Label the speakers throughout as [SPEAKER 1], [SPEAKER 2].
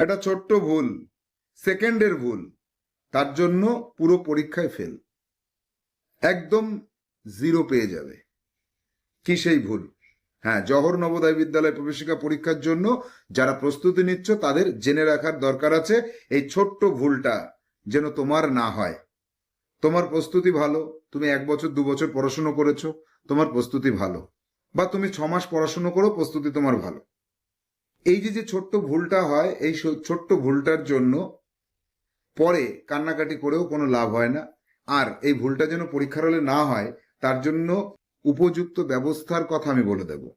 [SPEAKER 1] একটা ছোট্ট ভুল, সেকেন্ডের ভুল, তার জন্য পুরো পরীক্ষায় ফেল একদম জিরো পেয়ে যাবে। কি সেই ভুল? হ্যাঁ জহর নবোদয় বিদ্যালয় প্রবেশিকা পরীক্ষার জন্য যারা প্রস্তুতি নিচ্ছ, তাদের জেনে রাখার দরকার আছে, এই ছোট্ট ভুলটা যেন তোমার না হয়। তোমার প্রস্তুতি ভালো, তুমি এক বছর, দু বছর পড়াশুনো করেছ, তোমার প্রস্তুতি ভালো। বা তুমি ছ মাস পড়াশুনো করো, প্রস্তুতি তোমার ভালো। এই যে যে ছোট্ট ভুলটা হয়, এই ছোট্ট ভুলটার জন্য পরে কান্নাকাটি করেও কোনো লাভ হয় না। আর এই ভুলটা যেন পরীক্ষার হলে না হয়, তার জন্য উপযুক্ত ব্যবস্থার কথা আমি বলে দেব।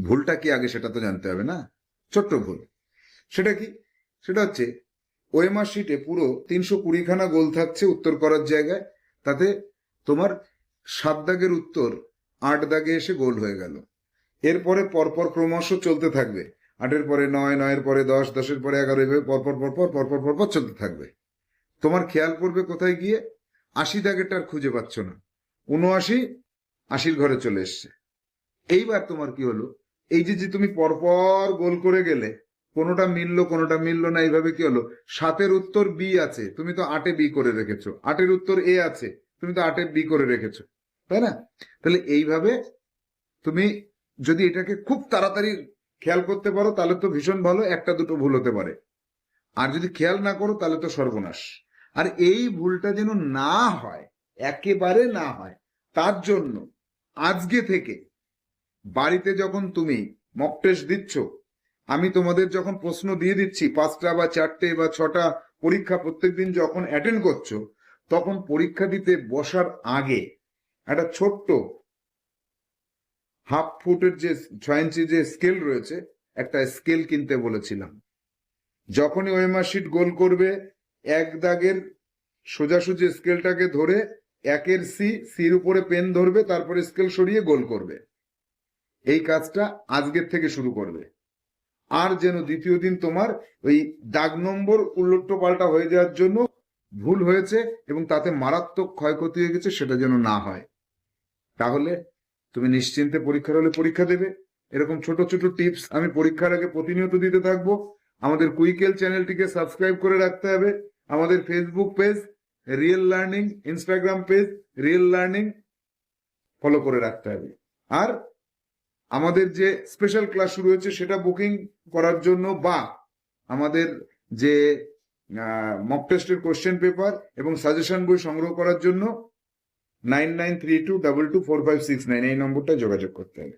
[SPEAKER 1] ভুলটা কি আগে সেটা তো জানতে হবে না? ছোট্ট ভুল। সেটা কি? সেটা হচ্ছে, ওএমআর শিটে পুরো তিনশো কুড়িখানা গোল থাকছে উত্তর করার জায়গায়। তাতে তোমার সাত দাগের উত্তর, আট দাগে এসে গোল হয়ে গেল। এরপরে পরপর ক্রমশ চলতে থাকবে। আটের পরে নয়, নয়ের পরে দশ, দশের পরে এগারো, এভাবে পরপর পরপর পরপর পরপর চলতে থাকবে। তোমার খেয়াল করবে কোথায় গিয়ে? আশি দাগেরটা আর খুঁজে পাচ্ছ না। উনআশি আশির ঘরে চলে এসছে। এইবার তোমার কি হলো? এই যে যে তুমি পরপর গোল করে গেলে, কোনোটা মিললো কোনোটা মিললো না, এইভাবে কি হলো? সাতের উত্তর বি আছে, তুমি তো আটে বি করে রেখেছো। আটের উত্তর এ আছে, তুমি তো আটে বি করে রেখেছো। তাই না? তাহলে এইভাবে তুমি যদি এটাকে খুব তাড়াতাড়ি খেয়াল করতে পারো, তাহলে তো ভীষণ ভালো, একটা দুটো ভুল হতে পারে। আর যদি খেয়াল না করো, তাহলে তো সর্বনাশ। আর এই ভুলটা যেন না হয়, একেবারে না হয়, তার জন্য আজকে থেকে বাড়িতে যখন তুমি মক টেস্ট দিচ্ছ, আমি তোমাদের যখন প্রশ্ন দিয়ে দিচ্ছি, পাঁচটা বা চারটে বা ছটা পরীক্ষা প্রত্যেকদিন যখন অ্যাটেন্ড করছ, তখন পরীক্ষা দিতে বসার আগে একটা ছোট্ট হাফ ফুটের যে, ছয় ইঞ্চি যে স্কেল রয়েছে, একটা স্কেল কিনতে বলেছিলাম। যখনই ওএমআর শিট গোল করবে, এক দাগের সোজাসুজি স্কেলটাকে ধরে একের সি, সির উপরে পেন ধরবে, তারপরে স্কেল সরিয়ে গোল করবে। এই কাজটা আজকের থেকে শুরু করবে। আর যেন দ্বিতীয় দিন তোমার ওই দাগ নম্বর উল্টো পাল্টা হয়ে যাওয়ার জন্য ভুল হয়েছে এবং তাতে মারাত্মক ক্ষয়ক্ষতি হয়ে গেছে, সেটা যেন না হয়। তাহলে তুমি নিশ্চিন্তে পরীক্ষার হলে পরীক্ষা দেবে। এরকম ছোট ছোট টিপস আমি পরীক্ষার আগে প্রতিনিয়ত দিতে থাকব। আমাদের কুইকেল চ্যানেলটিকে সাবস্ক্রাইব করে রাখতে হবে। আমাদের Facebook page, real learning, Instagram page, real learning, follow করে রাখতে হবে। আর আমাদের যে স্পেশাল ক্লাস শুরু হয়েছে, সেটা বুকিং করার জন্য বা আমাদের যে মক টেস্টের কোশ্চেন পেপার এবং সাজেশন বই সংগ্রহ করার জন্য nine nine three two double two four five six nine, এই নম্বরটা যোগাযোগ করতে হবে।